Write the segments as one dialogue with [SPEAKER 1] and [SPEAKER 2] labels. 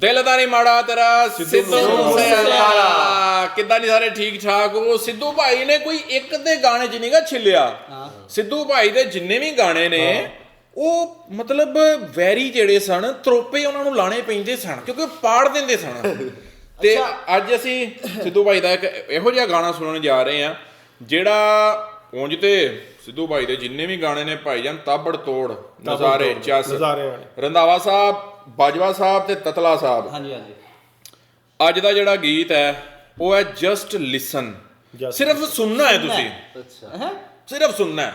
[SPEAKER 1] ਦਿਲ ਦਾ ਨਹੀਂ ਮਾੜਾ ਤੇਰਾ ਸਿੱਧੂ ਮੂਸੇਵਾਲਾ। ਕਿੱਦਾਂ ਜੀ ਸਾਰੇ ਠੀਕ ਠਾਕ ਹੋ? ਸਿੱਧੂ ਭਾਈ ਨੇ ਕੋਈ ਇੱਕ ਦੇ ਗਾਣੇ 'ਚ ਨਹੀਂਗਾ ਛਿੱਲਿਆ। ਸਿੱਧੂ ਭਾਈ ਦੇ ਜਿੰਨੇ ਵੀ ਗਾਣੇ ਨੇ ਉਹ ਮਤਲਬ ਵੈਰੀ ਜਿਹੜੇ ਸਨ ਤਰੋਪੇ ਉਹਨਾਂ ਨੂੰ ਲਾਣੇ ਪੈਂਦੇ ਸਨ ਕਿਉਂਕਿ ਉਹ ਪਾੜ ਦਿੰਦੇ ਸਨ। ਤੇ ਅੱਜ ਅਸੀਂ ਸਿੱਧੂ ਭਾਈ ਦਾ ਇੱਕ ਇਹੋ ਜਿਹਾ ਗਾਣਾ ਸੁਣਨ ਜਾ ਰਹੇ ਹਾਂ ਜਿਹੜਾ ਉਂਝ ਤੇ ਸਿੱਧੂ ਭਾਈ ਦੇ ਜਿੰਨੇ ਵੀ ਗਾਣੇ ਨੇ ਭਾਈਜਾਨ ਤਾਬੜ ਤੋੜ ਨਜ਼ਾਰੇ ਚਸ ਰੰਧਾਵਾ ਸਾਹਿਬ ਬਾਜਵਾ ਸਾਹਿਬ ਤੇ ਤਤਲਾ ਸਾਹਿਬ।
[SPEAKER 2] ਹਾਂਜੀ ਹਾਂਜੀ।
[SPEAKER 1] ਅੱਜ ਦਾ ਜਿਹੜਾ ਗੀਤ ਹੈ ਉਹ ਹੈ ਜਸਟ ਲਿਸਨ ਸਿਰਫ ਸੁਣਨਾ ਹੈ ਤੁਸੀਂ।
[SPEAKER 2] ਅੱਛਾ। ਹੈ?
[SPEAKER 1] ਸਿਰਫ ਸੁਣਨਾ ਹੈ।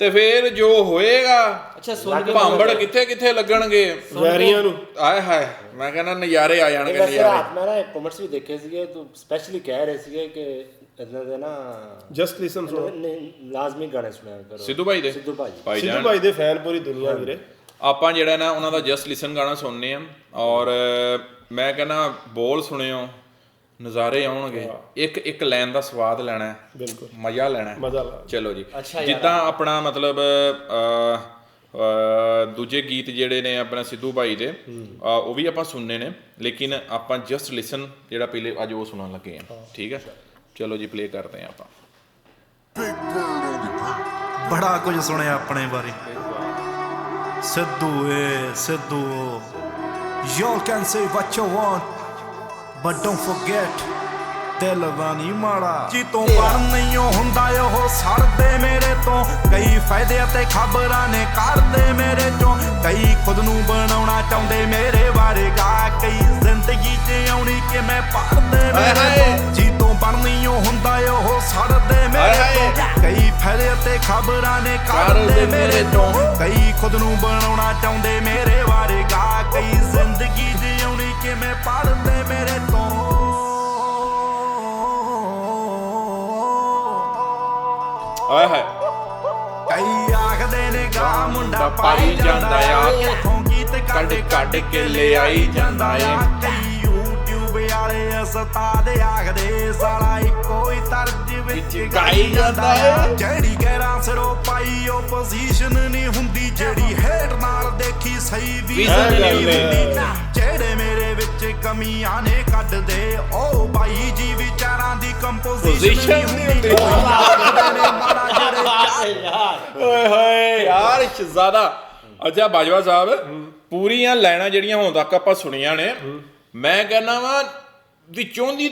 [SPEAKER 1] ਤੇ ਫਿਰ ਜੋ ਹੋਏਗਾ
[SPEAKER 2] ਅੱਛਾ ਸੁਣ ਕੇ
[SPEAKER 1] ਭਾਂਬੜ ਕਿੱਥੇ ਕਿੱਥੇ ਲੱਗਣਗੇ
[SPEAKER 3] ਵੈਰੀਆਂ ਨੂੰ।
[SPEAKER 1] ਆਏ ਹਾਏ ਮੈਂ ਕਹਿੰਦਾ ਨਜ਼ਾਰੇ ਆ ਜਾਣਗੇ ਨਜ਼ਾਰੇ।
[SPEAKER 4] ਰਾਤ ਮੈਂ ਨਾ ਕਮੈਂਟਸ ਵੀ ਦੇਖੇ ਸੀਗੇ ਤੂੰ ਸਪੈਸ਼ਲੀ ਕਹਿ ਰਹੇ ਸੀਗੇ ਕਿ ਇਹਨਾਂ ਦੇ ਨਾ
[SPEAKER 3] ਜਸਟ ਲਿਸਨ ਸੁਣੋ।
[SPEAKER 4] ਲਾਜ਼ਮੀ ਗਾਣੇ ਸੁਣਿਆ ਕਰੋ।
[SPEAKER 1] ਸਿੱਧੂ ਭਾਈ ਦੇ।
[SPEAKER 4] ਸਿੱਧੂ
[SPEAKER 1] ਭਾਈ।
[SPEAKER 3] ਸਿੱਧੂ ਭਾਈ ਦੇ ਫੈਨ ਪੂਰੀ ਦੁਨੀਆ ਵੀਰੇ।
[SPEAKER 1] ਆਪਾਂ ਜਿਹੜਾ ਨਾ ਉਹਨਾਂ ਦਾ ਜਸਟ ਲਿਸਨ ਗਾਣਾ ਸੁਣਨੇ ਆ ਔਰ ਮੈਂ ਕਹਿੰਦਾ ਬੋਲ ਸੁਣਿਓ ਨਜ਼ਾਰੇ ਆਉਣਗੇ। ਇੱਕ ਇੱਕ ਲਾਈਨ ਦਾ ਸਵਾਦ ਲੈਣਾ ਹੈ।
[SPEAKER 3] ਬਿਲਕੁਲ।
[SPEAKER 1] ਮਜ਼ਾ ਲੈਣਾ ਹੈ।
[SPEAKER 3] ਮਜ਼ਾ ਲਾ
[SPEAKER 1] ਚਲੋ ਜੀ। ਜਿੱਦਾਂ ਆਪਣਾ ਮਤਲਬ ਦੂਜੇ ਗੀਤ ਜਿਹੜੇ ਨੇ ਆਪਣਾ ਸਿੱਧੂ ਭਾਈ ਦੇ ਉਹ ਵੀ ਆਪਾਂ ਸੁਣਨੇ ਨੇ। ਲੇਕਿਨ ਆਪਾਂ ਜਸਟ ਲਿਸਨ ਜਿਹੜਾ ਪਹਿਲੇ ਅੱਜ ਉਹ ਸੁਣਨ ਲੱਗੇ ਆ। ਠੀਕ ਹੈ? ਚਲੋ ਜੀ ਪਲੇ ਕਰਦੇ ਆ ਆਪਾਂ।
[SPEAKER 5] ਬੜਾ ਕੁਝ ਸੁਣਿਆ ਆਪਣੇ ਬਾਰੇ। ਸਿੱਧੂ ਏ, Sidhu. You can say what you want, but don't forget, ਦਿਲ ਦਾ ਨਹੀਂ ਮਾੜਾ। ਜੀ ਤੋਂ ਬਣ ਨਹੀਂ ਹੁੰਦਾ, ਉਹ ਸੜਦੇ ਮੇਰੇ ਤੋਂ। ਕਈ ਫਾਇਦੇ ਅਤੇ ਖਬਰਾਂ ਨੇ ਕਰਦੇ ਮੇਰੇ ਚੋਂ। ਕਈ ਖੁਦ ਨੂੰ ਬਣਾਉਣਾ ਚਾਹੁੰਦੇ ਮੇਰੇ ਬਾਰੇ ਗਾ ਕਈ ਜ਼ਿੰਦਗੀ 'ਚ ਆਉਣੀ ਕਿ ਮੈਂ ਪੜਦੇ ਮੇਰੇ। ਤੋਂ ਜੀ ਤੋਂ? ਬਣ ਨਹੀਂ ਓ ਹੁੰਦਾ ਉਹ ਸੜਦੇ ਮੇਰੇ। ਤੋਂ। ਕਈ ਫਾਇਦੇ ਅਤੇ ਖਬਰਾਂ ਨੇ
[SPEAKER 1] ਕਰਦੇ ਮੇਰੇ ਤੋਂ।
[SPEAKER 5] ਤੋਂ। ਕਈ ਖੁਦ ਨੂੰ ਬਣਾਉਣਾ ਚਾਹੁੰਦੇ ਮੇਰੇ ਬਾਰੇ ਗਾ ਕਈ ਜ਼ਿੰਦਗੀ ਜਿਉਣੀ ਕਿਵੇਂ ਪੜਦੇ ਮੇਰੇ ਤੋਂ।
[SPEAKER 1] ਆਏ ਹਾਏ।
[SPEAKER 5] ਕਈ ਆਖਦੇ ਨੇ ਗਾ ਮੁੰਡਾ
[SPEAKER 1] ਪਾਈ
[SPEAKER 5] ਜਾਂਦਾ ਆ। ਕੱਢ ਕੱਢ ਕੇ ਲਿਆਈ ਜਾਂਦਾ ਕਈ YouTube ਵਾਲੇ ਉਸਤਾਦ ਆਖਦੇ ਸਾਲਾ ਇੱਕੋ ਹੀ ਤਰਜ ਵਿੱਚ ਗਾਈ ਜਾਂਦਾ ਆ ਜਿਹੜੀ ਗੈਰਾਂ ਸਿਰੋਂ ਪਾਈ ਉਹ ਪੋਜੀਸ਼ਨ ਨਹੀਂ ਹੁੰਦੀ ਜਿਹੜੀ ਹੇਟ ਨਾਲ ਦੇਖੀ ਸਹੀ ਵੀ ਨਹੀਂ ਹੁੰਦੀ। ਜਿਹੜੇ ਮੇਰੇ ਵਿੱਚ ਕਮੀਆਂ ਨੇ ਕੱਢਦੇ ਉਹ ਬਾਈ ਜੀ ਵਿਚਾਰਾਂ ਦੀ ਕੰਪੋਜੀਸ਼ਨ ਨਹੀਂ ਹੁੰਦੀ।
[SPEAKER 1] ਓਏ ਹੋਏ। ਯਾਰ ਸ਼ਹਜ਼ਾਦਾ ਅੱਛਾ ਬਾਜਵਾ ਸਾਹਿਬ ਪੂਰੀਆਂ ਲਾਈਨਾਂ ਜਿਹੜੀਆਂ ਹੁਣ ਤੱਕ ਆਪਾਂ ਸੁਣੀਆਂ ਨੇ ਮੈਂ ਕਹਿੰਦਾ ਵਾਂ ਵਿੱਚੋਂ ਦੀ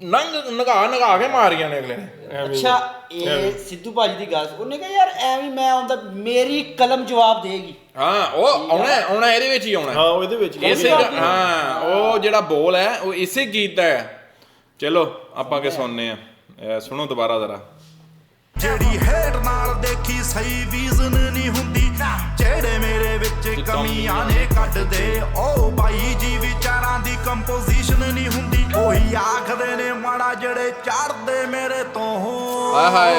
[SPEAKER 1] ਨੰਗ ਨਗਾ ਨਗਾ ਕੇ ਮਾਰੀਆਂ ਨੇ ਅਗਲੇ ਨੇ।
[SPEAKER 2] ਅੱਛਾ ਇਹ ਸਿੱਧੂ ਭਾਜੀ ਦੀ ਗੱਲ ਉਹਨੇ ਕਿਹਾ ਯਾਰ ਐਵੇਂ ਮੈਂ ਆਉਂਦਾ ਮੇਰੀ ਕਲਮ ਜਵਾਬ ਦੇਗੀ।
[SPEAKER 1] ਹਾਂ ਉਹ ਆਉਣਾ ਆਉਣਾ ਇਹਦੇ ਵਿੱਚ ਹੀ ਆਉਣਾ ਹੈ।
[SPEAKER 3] ਉਹ ਇਹਦੇ ਵਿੱਚ ਹੀ
[SPEAKER 1] ਇਸੇ ਹਾਂ। ਉਹ ਜਿਹੜਾ ਬੋਲ ਹੈ ਉਹ ਇਸੇ ਗੀਤ ਦਾ ਹੈ। ਚਲੋ ਆਪਾਂ ਕੇ ਸੁਣਨੇ ਆ। ਸੁਣੋ ਦੁਬਾਰਾ ਜ਼ਰਾ।
[SPEAKER 5] ਜਿਹੜੀ ਹੇਟ ਨਾਲ ਦੇਖੀ ਸਹੀ ਵਿਜ਼ਨ ਨਹੀਂ ਹੁੰਦੀ। ਜਿਹੜੇ ਵਿੱਚ ਕਮੀਆਂ ਨੇ ਕੱਢਦੇ ਉਹ ਬਾਈ ਜੀ ਵਿਚਾਰਾਂ ਦੀ ਕੰਪੋਜੀਸ਼ਨ ਨਹੀਂ ਹੁੰਦੀ। ਉਹੀ ਆਖਦੇ ਨੇ ਮਾੜਾ ਜਿਹੜੇ ਚੜਦੇ ਮੇਰੇ ਤੋਂ।
[SPEAKER 1] ਆਏ ਹਾਏ।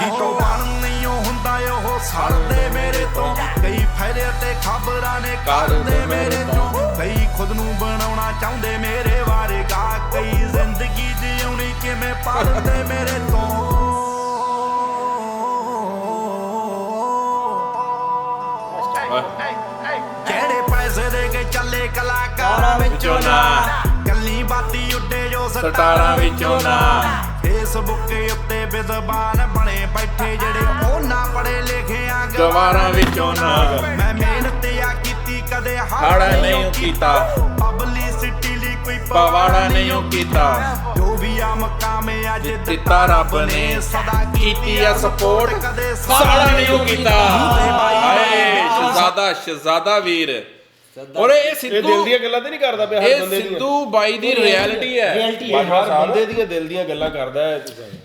[SPEAKER 5] ਜੀਤੋ ਬਣ ਨਹੀਂ ਉਹ ਹੁੰਦਾ ਉਹ ਸੜਦੇ ਮੇਰੇ ਤੋਂ। ਕਈ ਫਾਇਦੇ ਤੇ ਖਬਰਾਂ ਨੇ ਕਰਦੇ ਮੇਰੇ ਤੋਂ। ਕਈ ਖੁਦ ਨੂੰ ਬਣਾਉਣਾ ਚਾਹੁੰਦੇ ਮੇਰੇ ਬਾਰੇ ਗਾ ਕਈ ਜ਼ਿੰਦਗੀ ਜਿਉਣੀ ਕਿਵੇਂ ਪੜਦੇ ਮੇਰੇ ਤੋਂ। ਵਿੱਚੋਂ ਨਾ। ਕੱਲੀ ਬਾਤੀ ਉੱਡੇ ਜੋ
[SPEAKER 1] ਸਟਾਰਾਂ ਵਿੱਚੋਂ ਨਾ।
[SPEAKER 5] ਫੇਸਬੁੱਕ ਉੱਤੇ ਵਿਦਵਾਨ ਬਣੇ ਬੈਠੇ ਜਿਹੜੇ ਉਹਨਾਂ ਪੜੇ ਲਿਖਿਆ
[SPEAKER 1] ਗਵਾਰਾਂ ਵਿੱਚੋਂ ਨਾ।
[SPEAKER 5] ਮੈਂ ਮਿਹਨਤ ਆ ਕੀਤੀ ਕਦੇ
[SPEAKER 1] ਹਾੜਾ ਨਹੀਂ ਕੀਤਾ।
[SPEAKER 5] ਪਬਲਿਸਿਟੀ ਲਈ ਕੋਈ
[SPEAKER 1] ਪਵਾੜਾ ਨਹੀਂ ਉਹ ਕੀਤਾ।
[SPEAKER 5] ਜੋ ਵੀ ਆ ਮਕਾਮ ਅੱਜ
[SPEAKER 1] ਦਿੱਤਾ ਰੱਬ ਨੇ।
[SPEAKER 5] ਸਦਾ
[SPEAKER 1] ਕੀਤੀ ਆ ਸਪੋਰਟ
[SPEAKER 5] ਕਦੇ
[SPEAKER 1] ਸਾੜਾ ਨਹੀਂ ਉਹ ਕੀਤਾ। ਹਾਏ ਸ਼ਹਜ਼ਾਦਾ ਸ਼ਹਜ਼ਾਦਾ ਵੀਰ। ਔਰ ਇਹ
[SPEAKER 3] ਇਹ
[SPEAKER 1] ਸਿੱਧੂ
[SPEAKER 3] ਦਿਲ ਦੀਆਂ ਗੱਲਾਂ ਤੇ ਨਹੀਂ ਕਰਦਾ ਪਿਆ ਹਰ
[SPEAKER 1] ਇਹ
[SPEAKER 3] ਬੰਦੇ ਦੀਆਂ
[SPEAKER 1] ਸਿੱਧੂ ਬਾਈ ਦੀ ਰਿਐਲਿਟੀ ਹੈ।
[SPEAKER 2] ਰਿਐਲਿਟੀ ਹੈ।
[SPEAKER 3] ਹਰ ਬੰਦੇ ਦੀਆਂ ਦਿਲ ਦੀਆਂ ਗੱਲਾਂ ਕਰਦਾ ਹੈ।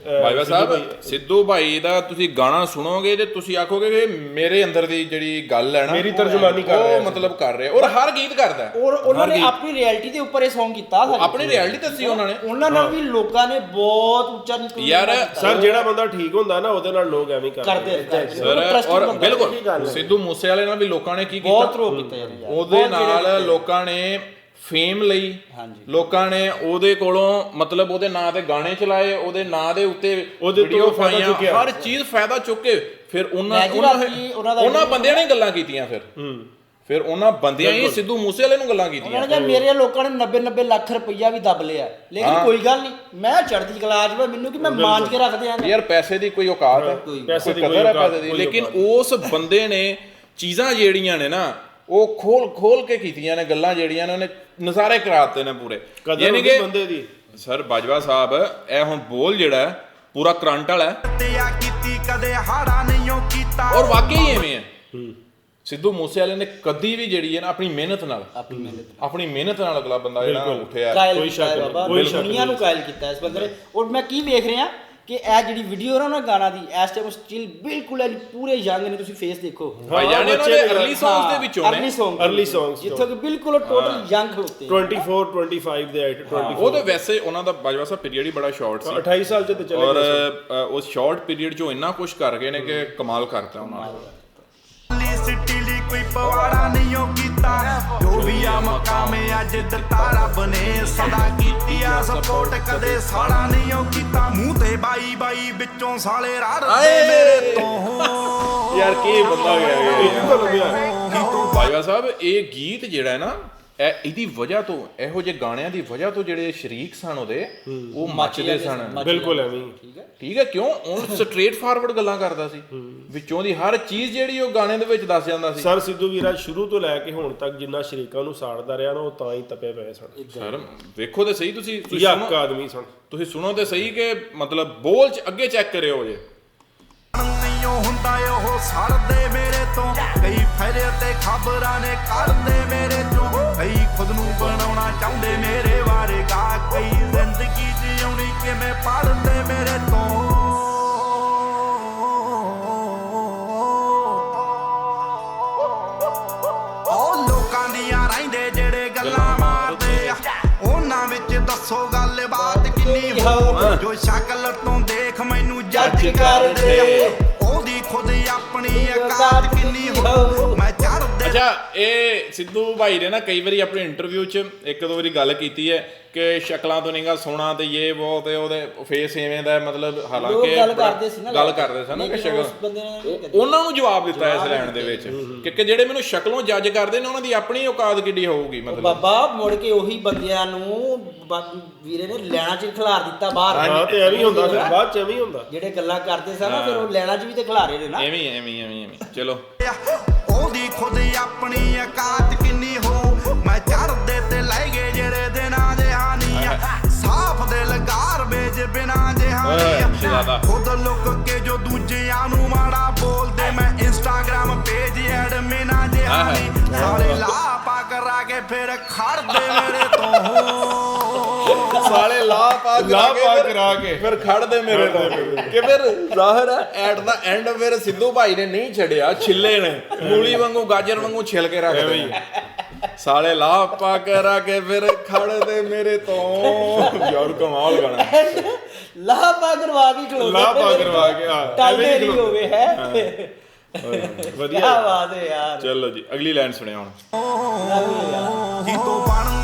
[SPEAKER 1] ਬਾਈਵਾ
[SPEAKER 3] ਸਿੱਧੂ
[SPEAKER 1] ਸਾਹਿਬ
[SPEAKER 3] ਭਾਈ।
[SPEAKER 1] ਸਿੱਧੂ ਭਾਈ ਦਾ ਤੁਸੀਂ ਗਾਣਾ ਸੁਣੋਗੇ ਤੇ ਤੁਸੀਂ ਆਖੋਗੇ ਕਿ ਮੇਰੇ ਅੰਦਰ ਦੀ ਜਿਹੜੀ ਗੱਲ ਹੈ ਨਾ
[SPEAKER 3] ਮੇਰੀ ਤਰਜਮਾਨੀ ਕਰ ਰਿਹਾ
[SPEAKER 1] ਉਹ ਮਤਲਬ ਕਰ ਰਿਹਾ। ਔਰ ਹਰ ਗੀਤ ਕਰਦਾ।
[SPEAKER 2] ਔਰ ਉਹਨਾਂ ਨੇ। ਆਪਣੀ ਰਿਐਲਿਟੀ ਦੇ ਉੱਪਰ ਇਹ Song ਕੀਤਾ ਸਾਡੇ
[SPEAKER 1] ਆਪਣੀ ਰਿਐਲਿਟੀ ਦੱਸੀ ਉਹਨਾਂ ਨੇ।
[SPEAKER 2] ਉਹਨਾਂ ਨਾਲ ਵੀ ਲੋਕਾਂ ਨੇ ਬਹੁਤ ਉੱਚਾ ਨਿਕਲ
[SPEAKER 1] ਯਾਰ,
[SPEAKER 3] ਸਰ ਜਿਹੜਾ ਬੰਦਾ ਠੀਕ ਹੁੰਦਾ ਨਾ ਉਹਦੇ ਨਾਲ ਲੋਕ ਐਵੇਂ
[SPEAKER 2] ਕਰਦੇ
[SPEAKER 1] ਸਰ ਔਰ ਬਿਲਕੁਲ। ਸਿੱਧੂ ਮੂਸੇ ਵਾਲੇ ਨਾਲ ਵੀ ਲੋਕਾਂ ਨੇ ਕੀ ਕੀਤਾ?
[SPEAKER 2] ਬਹੁਤ ਰੋ ਕੀਤਾ ਯਾਰ।
[SPEAKER 1] ਉਹਦੇ ਨਾਲ ਲੋਕਾਂ ਨੇ ਫੇਮ ਲਈ
[SPEAKER 2] ਹਾਂਜੀ।
[SPEAKER 1] ਲੋਕਾਂ ਨੇ ਉਹਦੇ ਕੋਲੋਂ ਮਤਲਬ ਉਹਦੇ ਨਾਂ ਤੇ ਗਾਣੇ ਚਲਾਏ ਉਹਦੇ ਨਾਂ ਦੇ ਉੱਤੇ
[SPEAKER 3] ਉਹਦੇ ਤੋਂ
[SPEAKER 1] ਵੀਡੀਓ
[SPEAKER 3] ਫਾਇਦਾ।
[SPEAKER 1] ਹਰ ਚੀਜ਼ ਫਾਇਦਾ ਚੁੱਕ। ਕੇ ਫਿਰ ਉਹਨਾਂ ਉਹਨਾਂ
[SPEAKER 2] ਉਹਨਾਂ
[SPEAKER 1] ਉਹਨਾਂ ਬੰਦਿਆਂ ਨੇ ਗੱਲਾਂ ਕੀਤੀਆਂ ਫਿਰ।
[SPEAKER 3] ਹੂੰ।
[SPEAKER 1] ਫਿਰ ਉਹਨਾਂ ਬੰਦਿਆਂ ਹੀ ਸਿੱਧੂ ਮੂਸੇ ਵਾਲੇ ਨੂੰ ਗੱਲਾਂ
[SPEAKER 2] ਉਹਨਾਂ
[SPEAKER 1] ਕੀਤੀਆਂ
[SPEAKER 2] ਨੇ ਕਿਹਾ ਮੇਰੇ ਲੋਕਾਂ ਨੇ 90 90 ਲੱਖ ਰੁਪਈਆ ਵੀ ਦੱਬ ਲਿਆ। ਲੇਕਿਨ ਕੋਈ ਗੱਲ ਨਹੀਂ। ਮੈਂ ਚੜ੍ਹਦੀ ਕਲਾ 'ਚ ਵਾ, ਮੈਨੂੰ ਕਿ ਮੈਂ ਮਾਂਜ ਕੇ ਰੱਖ ਦਿਆਂਗਾ
[SPEAKER 1] ਯਾਰ ਪੈਸੇ ਦੀ ਕੋਈ ਔਕਾਤ ਹੈ।
[SPEAKER 2] ਕੋਈ-
[SPEAKER 3] ਪੈਸੇ ਦੀ
[SPEAKER 1] ਕਦਰ
[SPEAKER 3] ਕੋਈ
[SPEAKER 1] ਹੈ
[SPEAKER 3] ਔਕਾਤ,
[SPEAKER 1] ਪੈਸੇ ਦੀ। ਲੇਕਿਨ। ਉਸ ਬੰਦੇ ਨੇ ਚੀਜ਼ਾਂ ਜਿਹੜੀਆਂ ਨੇ ਨਾ ਉਹ ਖੋਲ ਖੋਲ ਕੇ ਕੀਤੀਆਂ ਨੇ ਗੱਲਾਂ ਜਿਹੜੀਆਂ ਨੇ ਉਹਨੇ ਨਜ਼ਾਰੇ ਕਰਾਤੇ ਨੇ ਪੂਰੇ। ਯਾਨੀ ਕਿ
[SPEAKER 3] ਬੰਦੇ ਦੀ।
[SPEAKER 1] ਸਰ ਬਾਜਵਾ ਸਾਹਿਬ ਇਹ ਹੁਣ ਬੋਲ ਜਿਹੜਾ ਹੈ, ਪੂਰਾ ਕਰੰਟ ਵਾਲਾ ਹੈ।
[SPEAKER 5] ਤੇ ਆ ਕੀਤੀ ਕਦੇ ਹਾੜਾ ਨਹੀਂ ਉਹ ਕੀਤਾ।
[SPEAKER 1] ਔਰ ਵਾਕਈ ਐਵੇਂ ਹੈ। ਸਿੱਧੂ ਮੂਸੇ ਵਾਲੇ ਨੇ ਕਦੀ ਵੀ ਜਿਹੜੀ ਹੈ ਨਾ ਆਪਣੀ ਮਿਹਨਤ ਨਾਲ
[SPEAKER 2] ਆਪਣੀ ਮਿਹਨਤ
[SPEAKER 1] ਆਪਣੀ ਮਿਹਨਤ ਨਾਲ ਅਗਲਾ ਬੰਦਾ ਜਿਹੜਾ। ਉੱਠਿਆ
[SPEAKER 3] ਕੋਈ ਸ਼ੱਕ ਨਹੀਂ,
[SPEAKER 2] ਬਾਬਾ
[SPEAKER 3] ਕੋਈ ਸ਼ੱਕ
[SPEAKER 2] ਦੁਨੀਆ ਨੂੰ। ਕਾਇਲ ਕੀਤਾ ਇਸ ਬੰਦੇ ਨੇ। ਔਰ ਮੈਂ ਕੀ ਵੇਖ ਰਿਹਾ ਕਿ ਇਹ ਜਿਹੜੀ ਵੀਡੀਓ ਨਾ ਨਾ ਗਾਣਾ ਦੀ ਇਸ ਟਾਈਮ ਸਟਿਲ ਬਿਲਕੁਲ ਐਨ ਪੂਰੇ ਯੰਗ ਨੇ ਤੁਸੀਂ ਫੇਸ ਦੇਖੋ।
[SPEAKER 1] ਭਾਈ ਜਾਨ ਨੇ ਉਹਨਾਂ
[SPEAKER 3] ਬੱਚੇ
[SPEAKER 1] ਦੇ ਅਰਲੀ ਸੌਂਗਸ ਦੇ ਵਿੱਚੋਂ
[SPEAKER 2] ਅਰਲੀ
[SPEAKER 1] ਨੇ।
[SPEAKER 2] ਸੌਂਗ
[SPEAKER 3] Early songs
[SPEAKER 2] ਜਿੱਥੋਂ ਕਿ ਬਿਲਕੁਲ ਟੋਟਲ ਯੰਗ ਖਲੋਤੇ
[SPEAKER 3] 24 25 ਦੇ ਆਈਟ 24
[SPEAKER 1] ਉਹ ਤਾਂ ਵੈਸੇ ਉਹਨਾਂ ਦਾ ਬਾਜਵਾ ਸਾਹਿਬ ਪੀਰੀਅਡ ਹੀ ਬੜਾ ਸ਼ਾਰਟ ਸੀ।
[SPEAKER 3] 28 ਸਾਲ ਚ ਤੇ ਚਲੇ
[SPEAKER 1] ਔਰ
[SPEAKER 3] ਗਏ
[SPEAKER 1] ਅ, ਉਸ ਸ਼ਾਰਟ ਪੀਰੀਅਡ 'ਚੋਂ ਇੰਨਾ ਕੁਝ ਕਰ ਗਏ ਨੇ ਕਿ ਕਮਾਲ ਕਰਤਾ ਉਹਨਾਂ ਨੇ।
[SPEAKER 5] ਲਈ ਸਿੱਟੀ ਲਈ ਕੋਈ ਪਵਾੜਾ ਨਹੀਂ ਉਹ ਕੀਤਾ ਜੋ ਵੀ ਆ ਮਕਾਮ ਅੱਜ ਦਿੱਤਾ ਰੱਬ ਨੇ ਸਦਾ ਕੀਤੀ ਆ ਸਪੋਰਟ ਕਦੇ ਸਾੜਾ ਨਹੀਂ ਉਹ ਕੀਤਾ। ਮੂੰਹ ਤੇ ਬਾਈ ਬਾਈ ਵਿੱਚੋਂ ਸਾਲੇ ਰਾੜਦੇ ਮੇਰੇ ਤੋਂ।
[SPEAKER 1] ਯਾਰ ਕੀ ਬੰਦਾ ਗਿਆ
[SPEAKER 3] ਇਹ? ਤਾਂ ਲੱਗਿਆ
[SPEAKER 1] ਬਾਜਵਾ ਸਾਹਿਬ ਇਹ ਗੀਤ ਜਿਹੜਾ ਹੈ ਨਾ ਇਹ ਇਹਦੀ ਵਜ੍ਹਾ ਤੋਂ ਇਹੋ ਜਿਹੇ ਗਾਣਿਆਂ ਦੀ ਵਜ੍ਹਾ ਤੋਂ ਜਿਹੜੇ ਸ਼ਰੀਕ ਸਨ ਉਹਦੇ ਉਹ ਮੱਚਦੇ ਸਨ।
[SPEAKER 3] ਬਿਲਕੁਲ ਐਵੇਂ।
[SPEAKER 2] ਠੀਕ ਹੈ।
[SPEAKER 1] ਠੀਕ ਹੈ ਕਿਉਂ? ਉਹ ਸਟ੍ਰੇਟ ਫਾਰਵਰਡ ਗੱਲਾਂ ਕਰਦਾ ਸੀ। ਵਿੱਚੋਂ ਦੀ ਹਰ ਚੀਜ਼ ਜਿਹੜੀ ਉਹ ਗਾਣੇ ਦੇ ਵਿੱਚ ਦੱਸ ਜਾਂਦਾ ਸੀ।
[SPEAKER 3] ਸਰ ਸਿੱਧੂ ਵੀਰਾ ਸ਼ੁਰੂ ਤੋਂ ਲੈ ਕੇ ਹੁਣ ਤੱਕ ਜਿੰਨਾ ਸ਼ਰੀਕਾਂ ਨੂੰ ਸਾੜਦਾ ਰਿਹਾ ਨਾ ਉਹ ਤਾਂ ਹੀ ਤਪੇ ਪਏ ਸਨ।
[SPEAKER 1] ਸਰ ਵੇਖੋ ਤੇ ਸਹੀ ਤੁਸੀਂ ਤੁਸੀਂ
[SPEAKER 3] ਯੱਕ
[SPEAKER 1] ਸੁਣੋ-
[SPEAKER 3] ਆਦਮੀ ਸਨ।
[SPEAKER 1] ਤੁਸੀਂ ਸੁਣੋ ਤੇ ਸਹੀ ਕਿ ਮਤਲਬ ਬੋਲ ਚ ਅੱਗੇ ਚੈੱਕ ਕਰਿਓ ਜੇ।
[SPEAKER 5] ਨਹੀਂ ਹੁੰਦਾ ਉਹ ਸੜਦੇ ਮੇਰੇ ਤੋਂ। ਕਈ ਫੈਰੇ ਤੇ ਖਬਰਾਂ ਨੇ ਕਰਦੇ ਮੇਰੇ ਕਈ ਖੁਦ ਨੂੰ ਬਣਾਉਣਾ ਚਾਹੁੰਦੇ ਮੇਰੇ ਬਾਰੇ ਗਾ ਕਈ ਜ਼ਿੰਦਗੀ ਜਿਉਣੀ ਕਿਵੇਂ ਪੜਦੇ ਮੇਰੇ ਤੋਂ? ਉਹ ਲੋਕਾਂ ਦੀਆਂ ਰਹਿੰਦੇ ਜਿਹੜੇ ਗੱਲਾਂ ਮਾਰਦੇ ਆ ਉਹਨਾਂ ਵਿੱਚ ਦੱਸੋ ਗੱਲਬਾਤ ਕਿੰਨੀ ਹੋ ਜੋ ਸ਼ਕਲ ਤੋਂ ਦੇਖ ਮੈਨੂੰ ਜੱਜ ਕਰਦੇ ਆ। ਉਹਦੀ ਖੁਦ ਆਪਣੀ ਔਕਾਤ ਕਿੰਨੀ ਹੋ
[SPEAKER 1] ਅੱਛਾ ਇਹ ਸਿੱਧੂ ਭਾਈ ਨੇ ਨਾ ਕਈ ਵਾਰੀ ਆਪਣੀ ਇੰਟਰਵਿਊ 'ਚ ਇੱਕ ਦੋ ਵਾਰੀ ਗੱਲ ਕੀਤੀ ਹੈ ਕਿ ਸ਼ਕਲਾਂ ਤੋਂ ਨਹੀਂਗਾ ਸੋਹਣਾ ਤੇ ਇਹ ਬਹੁਤ ਤੇ ਉਹਦੇ ਫੇਸ ਐਵੇਂ ਦਾ ਹੈ, ਮਤਲਬ
[SPEAKER 2] ਲੋਕ
[SPEAKER 1] ਹਾਲਾਂਕਿ
[SPEAKER 2] ਗੱਲ ਕਰਦੇ ਸੀ ਨਾ
[SPEAKER 1] ਗੱਲ ਕਰਦੇ ਸਨ ਕਿ
[SPEAKER 2] ਲੇਕਿਨ
[SPEAKER 1] ਸ਼ਕਲ
[SPEAKER 2] ਉਸ ਬੰਦੇ ਨੇ ਨਹੀਂ
[SPEAKER 1] ਉਹ- ਉਹਨਾਂ ਨੂੰ ਜਵਾਬ ਦਿੱਤਾ ਇਸ ਲੈਣ ਦੇ ਵਿੱਚ ਕਿ ਕਿ ਜਿਹੜੇ ਮੈਨੂੰ ਸ਼ਕਲੋਂ ਜੱਜ ਕਰਦੇ ਨੇ ਉਹਨਾਂ ਦੀ ਆਪਣੀ ਔਕਾਤ ਕਿੱਡੀ ਹੋਊਗੀ ਮਤਲਬ।
[SPEAKER 2] ਬਾਬਾ ਮੁੜ ਕੇ ਉਹੀ ਬੰਦਿਆਂ ਨੂੰ ਬਾ- ਵੀਰੇ ਨੇ ਲੈਣਾ ਚ ਖਿਲਾਰ ਦਿੱਤਾ ਬਾਹਰ।
[SPEAKER 3] ਹਾਂ ਤੇ ਐਵੇਂ ਹੀ ਹੁੰਦਾ ਫਿਰ ਬਾਅਦ ਚ ਐਵੇਂ ਹੀ ਹੁੰਦਾ।
[SPEAKER 2] ਜਿਹੜੇ ਗੱਲਾਂ ਕਰਦੇ ਸਨ ਨਾ ਫਿਰ ਉਹ ਲੈਣਾ ਚ ਵੀ ਤੇ ਖਿਲਾਰੇ ਨੇ ਨਾ।
[SPEAKER 1] ਐਵੇਂ ਹੀ, ਐਵੇਂ ਹੀ, ਐਵੇਂ ਹੀ, ਐਵੇਂ ਹੀ। ਚਲੋ।
[SPEAKER 5] ਉਹਦੀ ਖੁਦ ਆਪਣੀ ਔਕਾਤ ਕਿੰਨੀ ਹੋ। ਮੈਂ ਚੜਦੇ ਤੇ ਲੈ ਗਏ ਜਿਹੜੇ ਦਿਨਾਂ ਦੇ ਹਾਨੀ ਆ ਸਾਫ਼ ਦਿਲ ਗਾਰਬੇਜ ਬਿਨਾ
[SPEAKER 1] ਓਏ,
[SPEAKER 5] ਜਹਾਨੀ
[SPEAKER 1] ਸ਼ਹਿਜ਼ਾਦਾ।
[SPEAKER 5] ਖੁਦ ਲੁੱਕ ਕੇ ਜੋ ਦੂਜਿਆਂ ਨੂੰ ਮਾੜਾ ਬੋਲਦੇ। ਮੈਂ ਇੰਸਟਾਗ੍ਰਾਮ ਪੇਜ ਐਡਮਿਨਾ ਜਹਾਨੀ ਸਾਲੇ ਲਾ ਪਾ ਕਰਾ ਕੇ ਫਿਰ ਖੜਦੇ ਮੇਰੇ ਤੋਂ।
[SPEAKER 1] ਸਾਲੇ ਲਾ ਪਾ
[SPEAKER 3] ਲਾ ਪਾ ਕਰਾ ਕੇ।
[SPEAKER 1] ਫਿਰ ਖੜਦੇ ਮੇਰੇ ਤੋਂ ਕਿ ਫਿਰ ਜ਼ਾਹਰ ਹੈ ਐਟ ਦਾ ਐਂਡ ਫਿਰ ਸਿੱਧੂ ਭਾਈ ਨੇ ਨਹੀਂ ਛੱਡਿਆ ਛਿੱਲੇ ਨੇ। ਮੂਲੀ ਵਾਂਗੂ ਗਾਜਰ ਵਾਂਗੂ ਛਿਲ ਕੇ ਰੱਖਦੇ ਸਾਲੇ ਲਾ ਪਾ ਕਰਾ ਕੇ ਫਿਰ ਖੜਦੇ ਮੇਰੇ ਤੋਂ। ਯਾਰ ਕਮਾਲ ਗਾਣਾ।
[SPEAKER 2] ਲਾਹ ਪਾ ਕਰਵਾ ਵੀ ਖਲੋਤੇ
[SPEAKER 3] ਲਾਹ ਪਾ ਕਰਵਾ ਕੇ, ਹਾਂ,
[SPEAKER 2] ਟਾਈਮ ਨਹੀਂ ਹੋਵੇ ਹੈ। ਕੀ
[SPEAKER 3] ਵਧੀਆ।
[SPEAKER 2] ਬਾਤ ਹੈ ਯਾਰ।
[SPEAKER 1] ਚਲੋ ਜੀ ਅਗਲੀ ਲਾਈਨ ਸੁਣਿਆ ਹੁਣ।
[SPEAKER 5] ਜੀਤੋ ਬਣ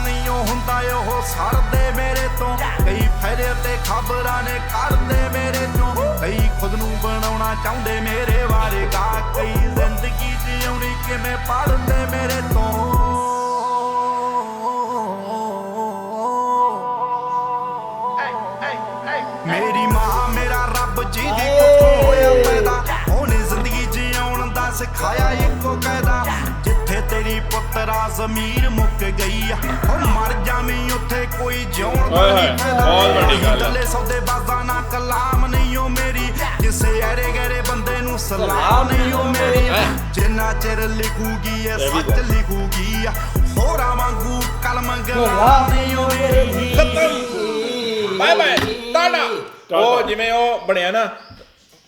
[SPEAKER 5] ਨਹੀਂ ਉਹ ਸੜਦੇ ਮੇਰੇ ਤੋਂ। ਕਈ ਫੈਰੇ ਤੇ ਖਬਰਾਂ ਨੇ ਕਰਦੇ ਮੇਰੇ ਚੋਂ ਕਈ ਖੁਦ ਨੂੰ ਬਣਾਉਣਾ ਚਾਹੁੰਦੇ ਮੇਰੇ ਬਾਰੇ ਕਈ ਜ਼ਿੰਦਗੀ ਜਿਉਣੀ ਕਿਵੇਂ ਪੜਦੇ ਮੇਰੇ ਤੋਂ। ਮੇਰੀ ਮਾਂ ਮੇਰਾ ਰੱਬ ਜੀ ਦੀ ਕੁੱਖੋਂ ਹੋਇਆ ਪੈਦਾ। ਉਹਨੇ ਜ਼ਿੰਦਗੀ ਜਿਉਣ ਦਾ ਸਿਖਾਇਆ ਇੱਕੋ ਕਾਇਦਾ। ਜਿੱਥੇ ਤੇਰੀ ਪੁੱਤਰਾ ਜ਼ਮੀਰ ਮੁੱਕ ਗਈ ਆ। ਉਹ ਮਰ ਜਾਵੀਂ ਉੱਥੇ ਕੋਈ ਜਿਉਣ ਦਾ ਨਹੀਂ ਫਾਇਦਾ
[SPEAKER 1] ਬਹੁਤ ਵੱਡੀ ਗੱਲ ਆ।
[SPEAKER 5] ਚੱਲੇ ਸੌਦੇ ਬਾਜ਼ਾਂ ਨਾ ਕਲਾਮ ਨਹੀਂ ਉਹ ਮੇਰੀ। ਕਿਸੇ ਐਰੇ ਗੈਰੇ ਬੰਦੇ ਨੂੰ ਸਲਾਮ ਨਹੀਂ ਉਹ ਮੇਰੀ। ਜਿੰਨਾ ਚਿਰ ਲਿਖੂਗੀ ਇਹ ਸੱਚ ਲਿਖੂਗੀ ਆ। ਹੋਰਾਂ ਵਾਂਗੂ ਕਲਮ ਗਲਾ ਨਹੀਂ ਉਹ ਮੇਰੀ।
[SPEAKER 1] Bye bye. ਟਾਟਾ ਉਹ ਜਿਵੇਂ ਉਹ ਬਣਿਆ ਨਾ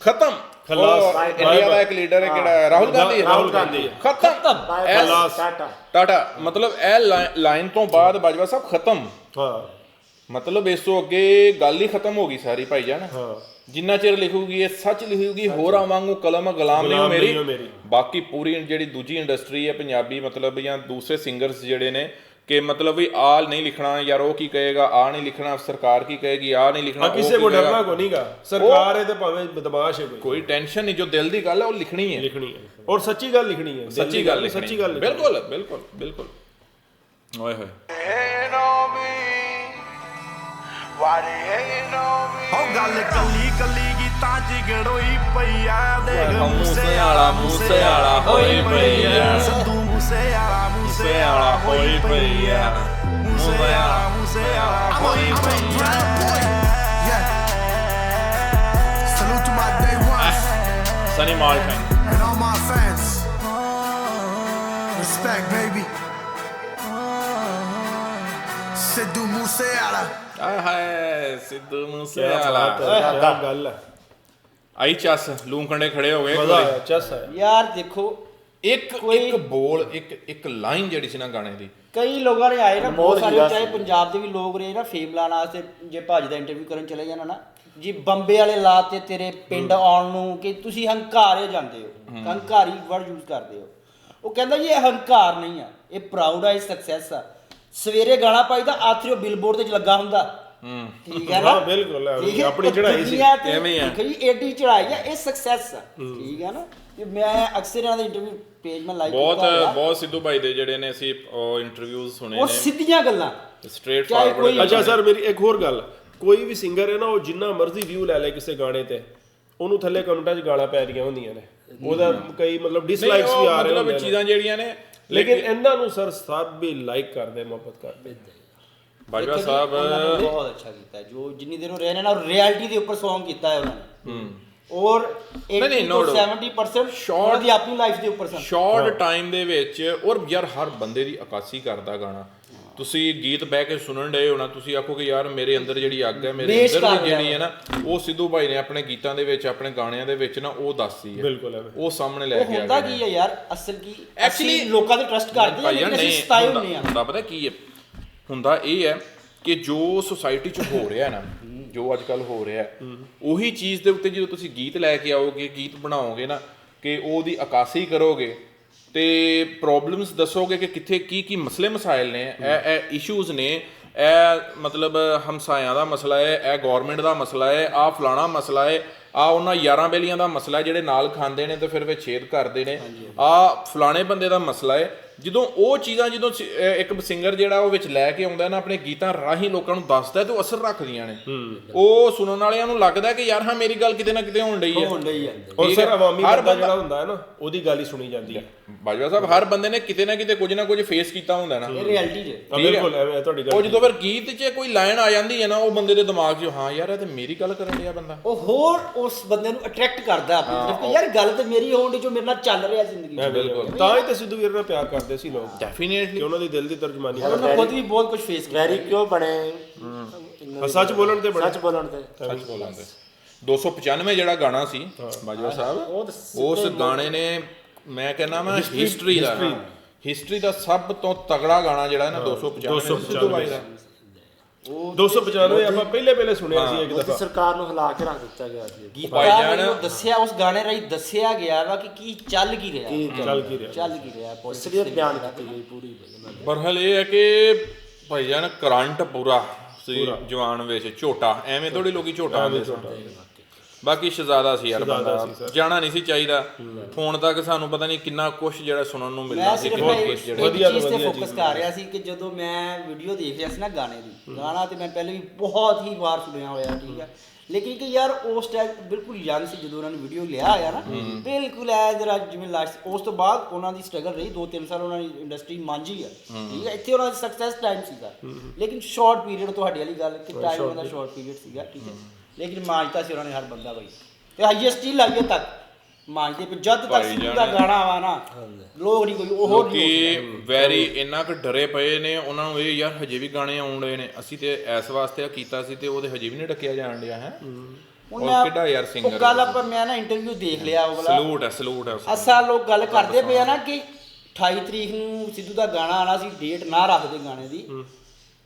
[SPEAKER 1] ਖਤਮ।
[SPEAKER 3] ਖਲਾਸ।
[SPEAKER 1] ਇੰਡੀਆ ਦਾ ਇੱਕ ਲੀਡਰ ਹੈ ਕਿਹੜਾ? ਰਾਹੁਲ ਗਾਂਧੀ ਹੈ।
[SPEAKER 3] ਰਾਹੁਲ ਗਾਂਧੀ ਹੈ।
[SPEAKER 1] ਖਤਮ।
[SPEAKER 3] ਖਲਾਸ।
[SPEAKER 4] ਟਾਟਾ।
[SPEAKER 1] ਟਾਟਾ। ਮਤਲਬ ਇਹ ਲਾਈਨ ਤੋਂ ਬਾਅਦ ਬਾਜਵਾ ਸਾਹਿਬ ਖਤਮ।
[SPEAKER 3] ਹਾਂ।
[SPEAKER 1] ਮਤਲਬ ਇਸ ਤੋਂ ਅੱਗੇ ਗੱਲ ਹੀ ਖਤਮ ਹੋ ਗਈ ਸਾਰੀ ਭਾਈਜਾਨ।
[SPEAKER 3] ਹਾਂ।
[SPEAKER 1] ਜਿੰਨਾ ਚਿਰ ਲਿਖੂਗੀ ਇਹ ਸੱਚ ਲਿਖੂਗੀ ਹੋਰਾਂ ਵਾਂਗੂ ਕਲਮ ਗੁਲਾਮ ਨਹੀਂ ਮੇਰੀ। ਬਾਕੀ ਪੂਰੀ ਜਿਹੜੀ ਦੂਜੀ ਇੰਡਸਟਰੀ ਹੈ ਪੰਜਾਬੀ ਮਤਲਬ ਜਾਂ ਦੂਸਰੇ ਸਿੰਗਰਸ ਜਿਹੜੇ ਨੇ ਕਿ ਮਤਲਬ ਵੀ ਆ ਨਹੀਂ ਲਿਖਣਾ ਯਾਰ ਉਹ ਕੀ ਕਹੇਗਾ ਆ ਨਹੀਂ ਲਿਖਣਾ ਸਰਕਾਰ ਕੀ ਕਹੇਗੀ ਆ ਨਹੀਂ ਲਿਖਣਾ
[SPEAKER 3] ਆ ਕਿਸੇ
[SPEAKER 1] ਕੀ
[SPEAKER 3] ਕੋ। ਡਰਨਾ ਕੋ ਨਹੀਂਗਾ ਸਰਕਾਰ ਹੈ ਤੇ ਭਾਵੇਂ ਬਦਮਾਸ਼ ਹੈ ਕੋਈ।
[SPEAKER 1] ਕੋਈ ਟੈਨਸ਼ਨ ਨਹੀਂ ਜੋ ਦਿਲ ਦੀ ਗੱਲ ਹੈ ਉਹ ਲਿਖਣੀ ਹੈ।
[SPEAKER 3] ਲਿਖਣੀ ਹੈ। ਔਰ ਸੱਚੀ ਗੱਲ ਲਿਖਣੀ ਹੈ।
[SPEAKER 1] ਸੱਚੀ ਗੱਲ ਲਿਖਣੀ
[SPEAKER 3] ਸੱਚੀ ਗੱਲ ਲਿਖਣੀ।
[SPEAKER 1] ਬਿਲਕੁਲ ਬਿਲਕੁਲ ਬਿਲਕੁਲ। ਓਏ ਹੋਏ।
[SPEAKER 6] hating on me? Why they hating on me?
[SPEAKER 5] ਹੋ ਗੱਲ ਕੱਲੀ ਕੱਲੀ ਗੀਤਾਂ ਚ ਗੜੋਈ ਪਈ ਆ। ਦੇਖ
[SPEAKER 1] ਮੂਸੇ ਵਾਲਾ ਮੂਸੇ ਵਾਲਾ ਹੋਈ ਪਈ ਆ।
[SPEAKER 5] ਸੰਧੂ ਮੂਸੇ ਵਾਲਾ ਮੂਸੇ ਵਾਲਾ ਹੋਈ ਪਈ ਆ ਮੂਸੇ ਵਾਲਾ ਮੂਸੇ ਵਾਲਾ ਹੋਈ ਪਈ ਆ
[SPEAKER 7] Salute to my day ones
[SPEAKER 1] Sunny Malton
[SPEAKER 7] and all my fans. Respect, baby. Sidhu Moosewala.
[SPEAKER 1] ਆਏ ਹਾਏ ਸਿੱਧੂ ਮੂਸੇ
[SPEAKER 3] ਕਿਆ
[SPEAKER 1] ਵਾਲਾ
[SPEAKER 3] ਬਾਤ ਹੈ ਕਿਆ ਗੱਲ ਹੈ
[SPEAKER 1] ਆਈ ਚੱਸ ਲੂੰਖੰਡੇ ਖੜੇ ਹੋ ਗਏ
[SPEAKER 3] ਮਜ਼ਾ। ਆਇਆ ਚਸ ਹੈ
[SPEAKER 2] ਯਾਰ ਦੇਖੋ
[SPEAKER 1] ਇੱਕ ਇੱਕ ਬੋਲ ਇੱਕ ਇੱਕ ਲਾਈਨ ਜਿਹੜੀ ਸੀ ਨਾ ਗਾਣੇ ਦੀ।
[SPEAKER 2] ਕਈ ਲੋਕਾਂ ਨੇ ਆਏ ਨਾ ਬਹੁਤ ਸਾਰੇ ਚਾਹੇ। ਪੰਜਾਬ ਦੇ ਵੀ ਲੋਕ ਰਹੇ ਨਾ ਫੇਮ ਲਾਣ ਵਾਸਤੇ ਜੇ ਭਾਜੀ ਦਾ ਇੰਟਰਵਿਊ ਕਰਨ ਚਲੇ ਜਾਣਾ ਨਾ ਜੀ ਬੰਬੇ ਵਾਲੇ ਲਾ ਤੇ ਤੇਰੇ ਪਿੰਡ ਆਉਣ ਨੂੰ ਕਿ ਤੁਸੀਂ ਹੰਕਾਰੇ ਜਾਂਦੇ ਹੋ ਹੰਕਾਰੀ ਵਰਡ ਯੂਜ਼ ਕਰਦੇ ਹੋ। ਉਹ ਕਹਿੰਦਾ ਜੀ ਇਹ ਹੰਕਾਰ ਨਹੀਂ ਆ ਇਹ ਪ੍ਰਾਊਡ ਆ ਇਹ ਸਕਸੈਸ ਆ। ਸਵੇਰੇ ਗਾਣਾ ਪਾਈਦਾ ਆਥਰੀ ਉਹ ਬਿਲਬੋਰਡ ਤੇ ਲੱਗਾ ਹੁੰਦਾ। ਠੀਕ ਹੈ ਨਾ?
[SPEAKER 3] ਹਾਂ, ਬਿਲਕੁਲ, ਹੈ।
[SPEAKER 2] ਠੀਕ ਹੈ?
[SPEAKER 3] ਆਪਣੀ ਚੜ੍ਹਾਈ ਸੀ।
[SPEAKER 1] ਐਵੇਂ ਹੀ ਆ।
[SPEAKER 2] ਦੇਖੋ ਜੀ ਏਡੀ ਚੜਾਈ ਆ ਇਹ ਸਕਸੈਸ ਆ। ਠੀਕ ਹੈ ਨਾ? ਮੈਂ ਅਕਸਰ ਇਹਨਾਂ ਦੇ ਇੰਟਰਵਿਊ ਪੇਜ ਮੈਂ ਲਾਈਕ
[SPEAKER 1] ਬਹੁਤ ਬਹੁਤ ਸਿੱਧੂ ਭਾਈ ਦੇ ਜਿਹੜੇ ਨੇ ਅਸੀਂ ਇੰਟਰਵਿਊਜ਼ ਸੁਣੇ ਨੇ।
[SPEAKER 2] ਸਿੱਧੀਆਂ ਗੱਲਾਂ।
[SPEAKER 1] ਸਟ੍ਰੇਟ ਫਾਰਵਰਡ
[SPEAKER 2] ਕੋਈ-
[SPEAKER 3] ਅੱਛਾ ਸਰ ਮੇਰੀ ਇੱਕ ਹੋਰ ਗੱਲ। ਕੋਈ ਵੀ ਸਿੰਗਰ ਹੈ ਨਾ ਉਹ ਜਿੰਨਾ ਮਰਜ਼ੀ ਵਿਊ ਲੈ ਲੈ ਕਿਸੇ ਗਾਣੇ ਤੇ ਉਹਨੂੰ ਥੱਲੇ ਕਮੈਂਟਾਂ 'ਚ ਗਾਲਾਂ ਪੈ ਰਹੀਆਂ ਹੁੰਦੀਆਂ ਨੇ। ਉਹਦਾ ਕਈ ਮਤਲਬ ਡਿਸਲਾਈਕਸ ਵੀ ਆ ਰਹੇ
[SPEAKER 1] ਮਤਲਬ
[SPEAKER 3] ਨੇ।
[SPEAKER 1] ਚੀਜ਼ਾਂ ਜਿਹੜੀਆਂ ਨੇ
[SPEAKER 3] ਲੇਕਿਨ ਇਹਨਾਂ ਨੂੰ ਸਰ ਸਭ ਵੀ ਲਾਈਕ ਕਰਦੇ ਮੁਹੱਬਤ ਕਰਦੇ।
[SPEAKER 1] ਬਾਜਵਾ ਸਾਹਿਬ
[SPEAKER 2] ਬਹੁਤ ਅੱਛਾ ਕੀਤਾ ਹੈ। ਜੋ ਜਿੰਨੀ ਦੇਰ ਉਹ ਰਹੇ ਨੇ ਨਾ ਰਿਐਲਿਟੀ ਦੇ ਉੱਪਰ Song ਕੀਤਾ ਹੈ ਉਹਨਾਂ ਨੇ। ਔਰ 80
[SPEAKER 1] ਨਹੀਂ,
[SPEAKER 2] ਤੋਂ
[SPEAKER 1] no doubt.
[SPEAKER 2] 70% ਉਹਨਾਂ ਦੀ ਆਪਣੀ ਲਾਈਫ ਦੇ ਉੱਪਰ ਸਨ
[SPEAKER 1] ਸ਼ਾਰਟ ਟਾਈਮ ਦੇ ਵਿੱਚ ਔਰ ਯਾਰ ਹਰ ਬੰਦੇ ਦੀ ਅਕਾਸੀ ਕਰਦਾ ਗਾਣਾ। ਤੁਸੀਂ ਗੀਤ ਬਹਿ ਕੇ ਸੁਣਨ ਡਏ ਹੋਣਾ ਤੁਸੀਂ ਆਖੋਗੇ ਯਾਰ ਮੇਰੇ ਅੰਦਰ ਜਿਹੜੀ ਅੱਗ ਹੈ ਮੇਰੇ ਅੰਦਰ ਦੀ ਜਿਹੜੀ ਹੈ ਨਾ ਉਹ ਸਿੱਧੂ ਭਾਈ ਨੇ ਆਪਣੇ ਗੀਤਾਂ ਦੇ ਵਿੱਚ ਆਪਣੇ ਗਾਣਿਆਂ ਦੇ ਵਿੱਚ ਨਾ ਉਹ ਦੱਸਦੀ ਹੈ।
[SPEAKER 3] ਬਿਲਕੁਲ
[SPEAKER 1] ਉਹ ਸਾਹਮਣੇ ਲੈ ਕੇ ਆ
[SPEAKER 2] ਹੁੰਦਾ ਕੀ ਹੈ ਯਾਰ ਅਸਲ ਕੀ ਅਸੀਂ ਲੋਕਾਂ ਤੇ ਟਰਸਟ ਕਰਦੇ ਹਾਂ
[SPEAKER 1] ਭਾਈਆ
[SPEAKER 2] ਲੇਕਿਨ ਅਸੀਂ
[SPEAKER 1] ਨਹੀਂ
[SPEAKER 2] ਸਤਾਏ
[SPEAKER 1] ਹੁੰਦੇ
[SPEAKER 2] ਆ
[SPEAKER 1] ਹੁੰਦਾ ਪਤਾ ਕੀ ਹੈ? ਹੁੰਦਾ ਇਹ ਹੈ ਕਿ ਜੋ ਸੁਸਾਇਟੀ 'ਚ ਹੋ ਰਿਹਾ ਨਾ ਜੋ ਅੱਜ ਕੱਲ ਹੋ ਰਿਹਾ ਹੈ, ਉਹੀ ਚੀਜ਼ ਦੇ ਉੱਤੇ ਜਦੋਂ ਤੁਸੀਂ ਗੀਤ ਲੈ ਕੇ ਆਓਗੇ ਗੀਤ ਬਣਾਓਗੇ ਨਾ ਕਿ ਉਹਦੀ ਅਕਾਸੀ ਕਰੋਗੇ ਤੇ ਪ੍ਰੋਬਲਮਸ ਦੱਸੋਗੇ ਕਿ ਕਿੱਥੇ ਕੀ ਕੀ ਮਸਲੇ ਮਸਾਇਲ ਨੇ ਇਹ ਇਹ ਇਸ਼ੂਜ਼ ਨੇ ਇਹ ਮਤਲਬ ਹਮਸਾਇਆਂ ਦਾ ਮਸਲਾ ਹੈ ਇਹ ਗਵਰਨਮੈਂਟ ਦਾ ਮਸਲਾ ਹੈ ਆ ਫਲਾਣਾ ਮਸਲਾ ਹੈ ਆ ਉਹਨਾਂ ਯਾਰਾਂ ਬੇਲੀਆਂ ਦਾ ਮਸਲਾ ਜਿਹੜੇ ਨਾਲ ਖਾਂਦੇ ਨੇ ਤੇ ਫਿਰ ਵਿੱਚ ਛੇਦ ਕਰਦੇ ਨੇ ਆ ਫਲਾਣੇ ਬੰਦੇ ਦਾ ਮਸਲਾ ਹੈ ਜਦੋਂ ਉਹ ਚੀਜ਼ਾਂ ਜਦੋਂ ਇੱਕ ਸਿੰਗਰ ਜਿਹੜਾ ਉਹ ਵਿੱਚ ਲੈ ਕੇ ਆਉਂਦਾ ਨਾ ਆਪਣੇ ਗੀਤਾਂ ਰਾਹੀਂ ਲੋਕਾਂ ਨੂੰ ਦੱਸਦਾ ਤੇ ਉਹ ਅਸਰ ਰੱਖਦੀਆਂ ਨੇ। ਉਹ ਸੁਣਨ ਵਾਲਿਆਂ ਨੂੰ ਲੱਗਦਾ ਕਿ ਯਾਰ ਹਾਂ ਮੇਰੀ ਗੱਲ ਕਿਤੇ ਨਾ ਕਿਤੇ ਹੋਣ ਡਈ ਹੈ।
[SPEAKER 2] ਹੁੰਦਾ ਹੀ। ਆ
[SPEAKER 3] ਔਰ
[SPEAKER 1] ਠੀਕ
[SPEAKER 3] ਸਰ
[SPEAKER 1] ਹੈ।
[SPEAKER 3] ਆਵਾਮੀ
[SPEAKER 1] ਹਰ
[SPEAKER 3] ਬੰਦਾ ਜਿਹੜਾ ਹੁੰਦਾ ਹੈ ਨਾ ਉਹਦੀ ਗੱਲ ਹੀ ਸੁਣੀ ਜਾਂਦੀ ਹੈ।
[SPEAKER 1] ਬਾਜਵਾ ਸਾਹਿਬ ਹਰ ਬੰਦੇ ਨੇ ਕਿਤੇ ਨਾ ਕਿਤੇ ਕੁਝ ਨਾ ਕੁਝ ਫੇਸ ਕੀਤਾ ਹੁੰਦਾ ਨਾ।
[SPEAKER 2] ਇਹ ਰਿਐਲਿਟੀ ਜੇ।
[SPEAKER 3] ਬਿਲਕੁਲ ਐਵੇਂ ਤੁਹਾਡੀ
[SPEAKER 1] ਉਹ
[SPEAKER 3] ਗੱਲ
[SPEAKER 1] ਜਦੋਂ ਫਿਰ ਗੀਤ 'ਚ ਕੋਈ ਲਾਈਨ ਆ ਜਾਂਦੀ ਹੈ ਨਾ ਉਹ ਬੰਦੇ ਦੇ ਦਿਮਾਗ 'ਚ ਹਾਂ ਯਾਰ ਇਹ ਤੇ ਮੇਰੀ ਗੱਲ ਕਰਨ ਡਿਆ ਬੰਦਾ।
[SPEAKER 2] ਉਹ ਹੋਰ ਉਸ ਬੰਦੇ ਨੂੰ ਅਟਰੈਕਟ ਕਰਦਾ ਆਪਣੀ ਤਰਫ ਯਾਰ ਗੱਲ ਤੇ ਮੇਰੀ ਹੋਣ ਦੀ ਜੋ ਮੇਰੇ ਨਾਲ ਚੱਲ ਰਿਹਾ ਜ਼ਿੰਦਗੀ 'ਚ।
[SPEAKER 3] ਬਿਲਕੁਲ। ਤਾਂ ਹੀ ਤੇ ਸਿੱਧੂ ਵੀਰ ਨਾਲ ਪਿਆਰ ਕਰਦੇ। ਸੀ ਲੋਕ। ਕਿ
[SPEAKER 1] ਡੈਫੀਨੇਟਲੀ
[SPEAKER 3] ਉਹਨਾਂ ਦੀ ਦਿਲ ਦੀ ਤਰਜਮਾਨੀ
[SPEAKER 2] ਉਹਨਾਂ ਖੁਦ ਵੀ ਬਹੁਤ ਕੁਝ ਫੇਸ ਕੀਤਾ
[SPEAKER 4] ਵੈਰੀ ਕਿਉਂ ਬਣੇ?
[SPEAKER 3] ਹਾਂ, ਸੱਚ ਬੋਲਣ ਤੇ ਬੜੇ
[SPEAKER 4] ਸੱਚ ਬੋਲਣ ਤੇ।
[SPEAKER 1] ਸੱਚ ਬੋਲਾਂਗੇ 295 ਜਿਹੜਾ ਗਾਣਾ ਸੀ ਬਾਜਵਾ ਸਾਹਿਬ
[SPEAKER 4] ਉਹ ਤਾਂ
[SPEAKER 1] ਉਸ ਗਾਣੇ ਨੇ ਮੈਂ ਕਹਿੰਦਾ ਮੈਂ ਹਿਸਟਰੀ ਦਾ ਹਿਸਟਰੀ ਦਾ ਸਭ ਤੋਂ ਤਗੜਾ ਗਾਣਾ ਜਿਹੜਾ ਹੈ। ਨਾ 295 ਸਿੱਧੂ ਬਾਈ ਦਾ।
[SPEAKER 3] 295 ਆਪਾਂ ਪਹਿਲੇ ਪਹਿਲੇ ਸੁਣਿਆ ਸੀ ਇੱਕ ਦਫਾ।
[SPEAKER 4] ਸਰਕਾਰ ਨੂੰ ਹਿਲਾ ਕੇ ਰੱਖ ਦਿੱਤਾ ਗਿਆ ਸੀ।
[SPEAKER 2] ਗੀਤਕਾਰ
[SPEAKER 1] ਭਾਈਜਾਨ-
[SPEAKER 2] ਨੂੰ ਦੱਸਿਆ ਉਸ ਗਾਣੇ ਰਾਹੀਂ ਦੱਸਿਆ ਗਿਆ ਵਾ ਕਿ ਕੀ ਚੱਲ ਕੀ ਰਿਹਾ।
[SPEAKER 3] ਚੱਲ ਕੀ ਰਿਹਾ।
[SPEAKER 2] ਚੱਲ ਕੀ ਰਿਹਾ
[SPEAKER 4] ਇਸ ਲਈ ਬਿਆਨ ਕੀਤੀ ਗਈ ਪੂਰੀ
[SPEAKER 1] ਬਰਹਲ ਇਹ ਹੈ ਕਿ ਭਾਈਜਾਨ ਕਰੰਟ ਪੂਰਾ ਸੀ ਜਵਾਨ ਵਿੱਚ ਝੋਟਾ। ਐਵੇਂ ਥੋੜੀ ਲੋਕੀ ਝੋਟਾ ਆਉਂਦੇ ਸਨ ਬਾਕੀ ਸ਼ਹਜ਼ਾਦਾ ਸੀ ਯਾਰ ਬੰਦਾ। ਜਾਣਾ ਨਹੀਂ ਸੀ ਚਾਹੀਦਾ। ਫੋਨ ਤੱਕ ਸਾਨੂੰ ਪਤਾ ਨਹੀਂ ਕਿੰਨਾ ਕੁਝ ਜਿਹੜਾ ਸੁਣਨ ਨੂੰ ਮਿਲਦਾ ਸੀ
[SPEAKER 2] ਇੱਕ
[SPEAKER 1] ਕੇਸ ਜਿਹੜੇ।
[SPEAKER 3] ਵਧੀਆ
[SPEAKER 2] ਚੀਜ਼
[SPEAKER 3] ਤੋਂ
[SPEAKER 2] ਫੋਕਸ ਕਰ ਰਿਹਾ ਸੀ ਕਿ ਜਦੋਂ ਮੈਂ ਵੀਡੀਓ ਦੇਖ ਰਿਹਾ ਸੀ ਨਾ ਗਾਣੇ ਦੀ ਗਾਣਾ ਤੇ ਮੈਂ ਪਹਿਲੇ ਵੀ ਬਹੁਤ ਹੀ ਵਾਰ ਸੁਣਿਆ ਹੋਇਆ ਠੀਕ ਹੈ। ਲੇਕਿਨ ਕਿ ਯਾਰ ਉਸ ਟਾਈਮ ਬਿਲਕੁਲ ਯੰਗ ਸੀ ਜਦੋਂ ਉਹਨਾਂ ਨੇ ਵੀਡੀਓ ਲਿਆ ਆਇਆ ਨਾ ਬਿਲਕੁਲ ਐ ਜਰਾ ਜਿਵੇਂ ਲਾਸਟ ਉਸ ਤੋਂ ਬਾਅਦ ਉਹਨਾਂ ਦੀ ਸਟਰਗਲ ਰਹੀ 2-3 ਸਾਲ ਉਹਨਾਂ ਦੀ ਇੰਡਸਟਰੀ ਮਾਂਜੀ ਆ ਠੀਕ ਹੈ ਇੱਥੇ ਉਹਨਾਂ ਦਾ ਸਕਸੈਸ ਟਾਈਮ ਸੀਗਾ। ਲੇਕਿਨ ਸ਼ਾਰਟ ਪੀਰੀਅਡ ਤੁਹਾਡੀ ਵਾਲੀ ਗੱਲ ਕਿ ਟਾਈਮ ਉਹਨਾਂ ਦਾ ਸ਼ਾਰਟ ਪੀਰੀਅਡ ਸੀਗਾ ਠੀਕ ਹੈ। ਲੇਕਿਨ ਮਾਂਜਤਾ ਸੀ ਉਹਨਾਂ ਨੇ ਹਰ ਬੰਦਾ ਬਈ। ਤੇ ਹਾਈਐਸਟ ਹੀ ਲਾਈਏ ਤੱਕ। ਮਾਂਜਦੇ ਪਏ। ਜਦ ਤੱਕ
[SPEAKER 1] ਭਾਈ
[SPEAKER 2] ਸਿੱਧੂ ਦਾ। ਗਾਣਾ ਆਵਾ ਨਾ ਲੋਕ ਨਹੀਂ ਕੋਈ ਉਹ ਨਹੀਂ
[SPEAKER 1] ਲੋਕੀ ਵੈਰੀ ਇੰਨਾ ਕੁ ਡਰੇ ਪਏ ਨੇ ਉਹਨਾਂ ਨੂੰ ਇਹ ਯਾਰ ਹਜੇ ਵੀ ਗਾਣੇ ਆਉਣ ਰਹੇ ਨੇ। ਅਸੀਂ ਤੇ ਇਸ ਵਾਸਤੇ ਆ ਕੀਤਾ ਸੀ ਤੇ ਉਹਦੇ ਹਜੇ ਵੀ ਨਹੀਂ ਡੱਕਿਆ ਜਾਣ ਡਿਆ ਹੈ?
[SPEAKER 2] ਹੁਣ
[SPEAKER 1] ਉਹ
[SPEAKER 2] ਮੈਂ-
[SPEAKER 1] ਕਿੱਡਾ ਯਾਰ
[SPEAKER 2] ਉਹ
[SPEAKER 1] singer
[SPEAKER 2] ਗੱਲ ਆਪਾਂ ਮੈਂ ਨਾ ਇੰਟਰਵਿਊ ਦੇਖ ਲਿਆ ਉਹ ਵਾਲਾ।
[SPEAKER 1] ਸਲੂਟ ਹੈ ਸਲੂਟ ਹੈ ਉਸ
[SPEAKER 2] ਅਸਾ ਲੋਕ ਗੱਲ ਕਰਦੇ ਪਏ ਆ ਨਾ ਕਿ 28 ਤਰੀਕ ਨੂੰ ਸਿੱਧੂ ਦਾ ਗਾਣਾ ਆਣਾ ਸੀ ਡੇਟ ਨਾ ਰੱਖਦੇ ਗਾਣੇ ਦੀ।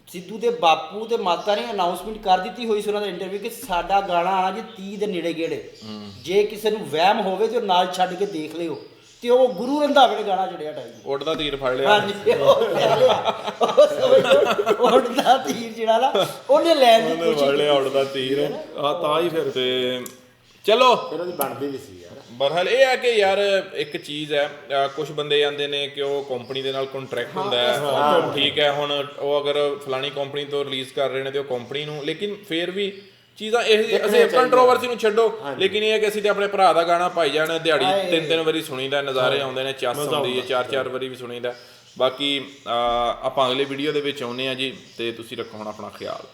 [SPEAKER 2] ਸਿੱਧੂ ਦੇ ਬਾਪੂ ਤੇ ਮਾਤਾ ਨੇ ਅਨਾਉਂਸਮੈਂਟ ਕਰ ਦਿੱਤੀ ਹੋਈ ਸੀ ਉਹਨਾਂ ਦਾ ਇੰਟਰਵਿਊ ਕਿ ਸਾਡਾ ਗਾਣਾ ਆਣਾ ਜੀ 30 ਦੇ ਨੇੜੇ ਗੇੜੇ। ਜੇ ਕਿਸੇ ਨੂੰ ਵਹਿਮ ਹੋਵੇ ਤੇ ਨਾਲ ਛੱਡ ਕੇ ਦੇਖ ਲਿਓ। ਤੇ ਉਹ ਗੁਰੂ ਰੰਧਾਵੇ ਨੇ ਗਾਣਾ ਚੜਿਆ ਟਾਈਮ।
[SPEAKER 1] ਉੱਡਦਾ ਤੀਰ ਫੜ ਲਿਆ।
[SPEAKER 2] ਹਾਂਜੀ ਉਹਦਾ ਤੀਰ ਜਿਹੜਾ ਨਾ ਉਹਨੇ ਲੈਣ ਦੀ ਕੋਸ਼ਿਸ਼
[SPEAKER 1] ਫੜ ਲਿਆ ਉੱਡਦਾ ਤੀਰ।
[SPEAKER 3] ਆ ਤਾਂ ਹੀ ਫਿਰ।
[SPEAKER 1] ਤੇ ਚਲੋ।
[SPEAKER 4] ਫਿਰ ਉਹਦੀ ਬਣਦੀ ਵੀ ਸੀ ਯਾਰ।
[SPEAKER 1] ਬਰਹਾਲ ਇਹ ਹੈ ਕਿ ਯਾਰ ਇੱਕ ਚੀਜ਼ ਹੈ ਕੁਝ ਬੰਦੇ ਜਾਂਦੇ ਨੇ ਕਿ ਉਹ ਕੰਪਨੀ ਦੇ ਨਾਲ ਕੰਟਰੈਕਟ ਹੁੰਦਾ ਹੈ ਠੀਕ ਹੈ ਹੁਣ ਉਹ ਅਗਰ ਫਲਾਣੀ ਕੰਪਨੀ ਤੋਂ ਰਿਲੀਜ਼ ਕਰ ਰਹੇ ਨੇ ਤੇ ਉਹ ਕੰਪਨੀ ਨੂੰ ਲੇਕਿਨ ਫੇਰ ਵੀ ਚੀਜ਼ਾਂ ਇਹ ਅਸੀਂ ਕੰਟਰੋਵਰਸੀ ਨੂੰ ਛੱਡੋ ਲੇਕਿਨ ਇਹ ਹੈ ਕਿ ਅਸੀਂ ਤੇ ਆਪਣੇ ਭਰਾ ਦਾ ਗਾਣਾ ਪਾਈ ਜਾਣ ਦਿਹਾੜੀ ਤਿੰਨ ਤਿੰਨ ਵਾਰੀ ਸੁਣੀਦਾ ਨਜ਼ਾਰੇ ਆਉਂਦੇ ਨੇ ਚੱਸ ਆਉਂਦੀ ਹੈ ਚਾਰ ਚਾਰ ਵਾਰੀ ਵੀ ਸੁਣੀਦਾ। ਬਾਕੀ ਆਪਾਂ ਅਗਲੇ ਵੀਡੀਓ ਦੇ ਵਿੱਚ ਆਉਨੇ ਆ ਜੀ ਤੇ ਤੁਸੀਂ ਰੱਖੋ ਹੁਣ ਆਪਣਾ ਖਿਆਲ।